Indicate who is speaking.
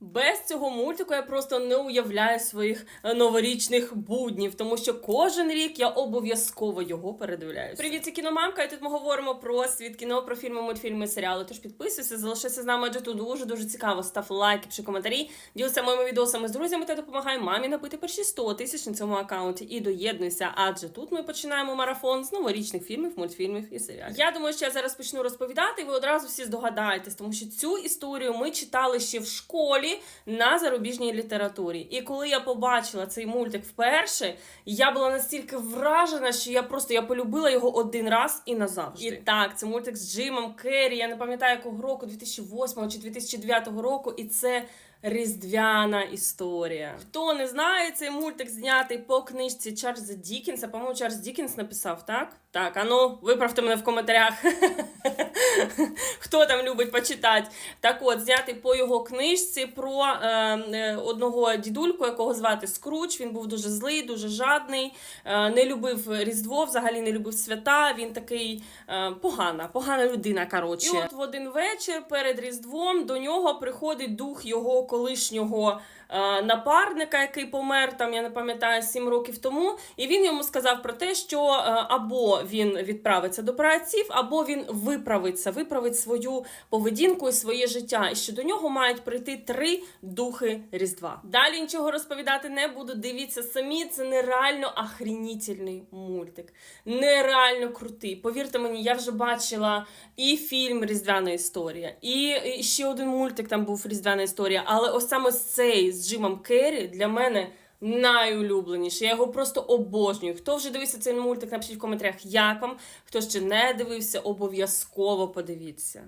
Speaker 1: Без цього мультику я просто не уявляю своїх е, новорічних буднів, тому що кожен рік я обов'язково його передивляюся. Привіт, це кіномамка, і тут ми говоримо про світ кіно, про фільми, мультфільми, серіали. Тож підписуйся, залишайся з нами, адже тут дуже дуже цікаво. Став лайки, пиши коментарі, ділися моїми відосами з друзями та допомагай мамі набити перші 100 тисяч на цьому аккаунті. І доєднуйся, адже тут ми починаємо марафон з новорічних фільмів, мультфільмів і серіалів. Я думаю, що я зараз почну розповідати, і ви одразу всі здогадаєтесь, тому що цю історію ми читали ще в школі на зарубіжній літературі. І коли я побачила цей мультик вперше, я була настільки вражена, що я просто я полюбила його один раз і назавжди. І так, це мультик з Джимом Керрі. Я не пам'ятаю якого року, 2008 чи 2009 року, і це. Різдвяна історія. Хто не знає, цей мультик знятий по книжці Чарльза Дікінса. По-моєму, Чарльз Дікінс написав, так? Так, а ну, виправте мене в коментарях. Хто там любить почитати? Так от, знятий по його книжці про е, е, одного дідульку, якого звати Скруч. Він був дуже злий, дуже жадний, е, не любив Різдво, взагалі не любив свята. Він такий е, погана, погана людина. Коротше. І от в один вечір перед Різдвом до нього приходить дух його колишнього е, напарника, який помер там, я не пам'ятаю, сім років тому. І він йому сказав про те, що е, або він відправиться до праотців, або він виправиться, виправить свою поведінку і своє життя. І що до нього мають прийти три духи Різдва. Далі нічого розповідати не буду. Дивіться самі, це нереально ахрінітельний мультик. Нереально крутий. Повірте мені, я вже бачила і фільм Різдвяна історія, і ще один мультик там був Різдвяна історія. Але ось саме цей з Джимом Керрі для мене. Найулюбленіший. Я його просто обожнюю. Хто вже дивився цей мультик, напишіть в коментарях, як вам. Хто ще не дивився, обов'язково подивіться.